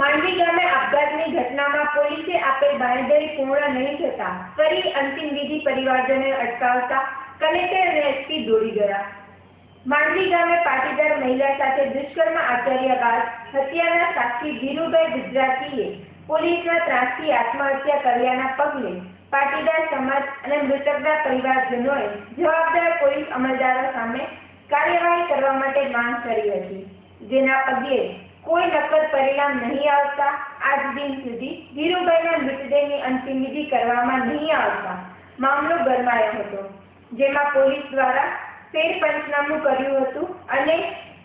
માંડવી ગામે આપઘાતની ઘટનામાં પોલીસે આપેલ બાંયધરી પૂર્ણ નહીં થતા ફરી અંતિમ વિધિ પરિવારજનોએ અટકાવતા કલેક્ટર અને એસપી દોડી ગયા. માંડવી ગામે પાટીદાર મહિલા સાથે દુષ્કર્મ આચર્યા બાદ હત્યાના સાક્ષી ધીરુભાઈ ગુજરાતીએ પોલીસના ત્રાસથી આત્મહત્યા કર્યાના પગલે પાટીદાર સમાજ અને મૃતકના પરિવારજનોએ જવાબદાર પોલીસ અમલદારો સામે કાર્યવાહી કરવા માટે માંગ કરી હતી. જેના પગલે કોઈ નક્કર પરિણામ નહીં આવતા. આજ દિન સુધી ધીરુભાઈના મૃતદેહની અંતિમ વિધિ કરવામાં નહીં આવતા. મામલો ગરમાયો હતો. જેમાં પોલીસ દ્વારા ફેર પંચનામું કર્યું હતું અને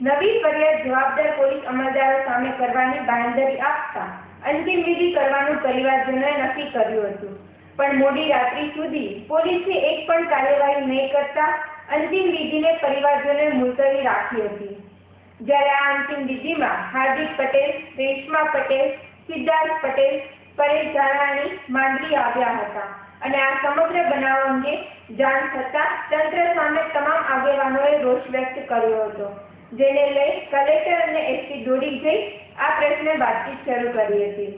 નવી ફરિયાદ જવાબદાર પોલીસ અમલદારો સામે કરવાની બાંયધરી આપતા અંતિમ વિધિ કરવાનું પરિવારજનોએ નક્કી કર્યું હતું. પણ મોડી રાત્રિ સુધી પોલીસે એક પણ કાર્યવાહી નહીં કરતા અંતિમ વિધિને પરિવારજનોએ મુલતવી રાખી હતી. જ્યારે આ અંતિમ વિધિમાં હાર્દિક પટેલ, રેશમા પટેલ, સિદ્ધાર્થ પટેલ, પરેશ ધારાણી માંડવી આવ્યા હતા. અને આ સમગ્ર બનાવ અંગે જાણ થતાં તંત્ર સામે તમામ આગેવાનોએ રોષ વ્યક્ત કર્યો હતો, જેને લઈ કલેક્ટર અને એસપી દોડી જઈ આ પ્રશ્ને વાતચીત શરૂ કરી હતી.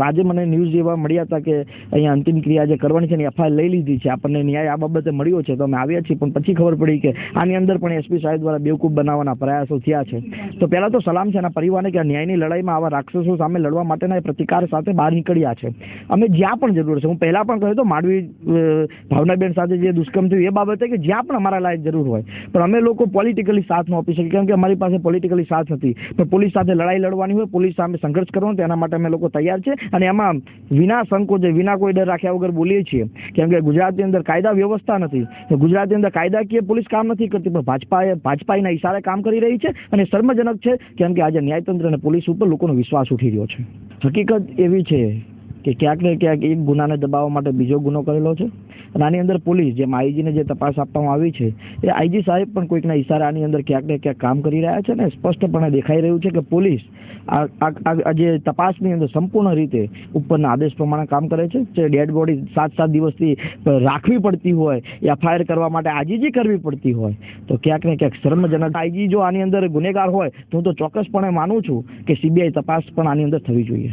આજે મને ન્યૂઝ એવા મળ્યા હતા કે અહીંયા અંતિમ ક્રિયા જે કરવાની છે એની એફઆઈઆર લઈ લીધી છે. આપણને ન્યાય આ બાબતે મળ્યો છે તો અમે આવ્યા છીએ, પણ પછી ખબર પડી કે આની અંદર પણ એસપી સાહેબ દ્વારા બેવકૂફ બનાવવાના પ્રયાસો થયા છે. તો પહેલાં તો સલામ છે એના પરિવારને કે ન્યાયની લડાઈમાં આવા રાક્ષસો સામે લડવા માટેના એ પ્રતિકાર સાથે બહાર નીકળ્યા છે. અમે જ્યાં પણ જરૂર છે, હું પહેલાં પણ કહ્યું તો માંડવી ભાવનાબેન સાથે જે દુષ્કર્મ થયું એ બાબતે કે જ્યાં પણ અમારા લાયક જરૂર હોય. પણ અમે લોકો પોલિટિકલી સાથ ન આપી શકીએ કેમ કે અમારી પાસે પોલિટિકલી સાથ નથી પણ પોલીસ સાથે લડાઈ લડવાની હોય, પોલીસ સામે સંઘર્ષ કરવાનો તેના માટે અમે લોકો તૈયાર છે. અને એમાં વિના સંકોચે, વિના કોઈ ડર રાખ્યા વગર બોલીએ છીએ. કેમ કે ગુજરાતની અંદર કાયદા વ્યવસ્થા નથી. ગુજરાતની અંદર કાયદાકીય પોલીસ કામ નથી કરતી, પણ ભાજપાએ ભાજપાના ઇશારે કામ કરી રહી છે અને શર્મજનક છે, કેમ કે આજે ન્યાયતંત્ર અને પોલીસ ઉપર લોકોનો વિશ્વાસ ઉઠી રહ્યો છે. હકીકત એવી છે કે ક્યાંક ને ક્યાંક એક ગુનાને દબાવવા માટે બીજો ગુનો કરેલો છે. અને આની અંદર પોલીસ, જેમ આઈજીને જે તપાસ આપવામાં આવી છે, એ આઈજી સાહેબ પણ કોઈકના ઇશારા આની અંદર ક્યાંક ને ક્યાંક કામ કરી રહ્યા છે ને સ્પષ્ટપણે દેખાઈ રહ્યું છે કે પોલીસ આ જે તપાસની અંદર સંપૂર્ણ રીતે ઉપરના આદેશ પ્રમાણે કામ કરે છે. જે ડેડ બોડી સાત સાત દિવસથી રાખવી પડતી હોય, એફઆઈઆર કરવા માટે આજીજી કરવી પડતી હોય, તો ક્યાંક ને ક્યાંક શર્મજનક આઈજી જો આની અંદર ગુનેગાર હોય, તો હું તો ચોક્કસપણે માનું છું કે સીબીઆઈ તપાસ પણ આની અંદર થવી જોઈએ.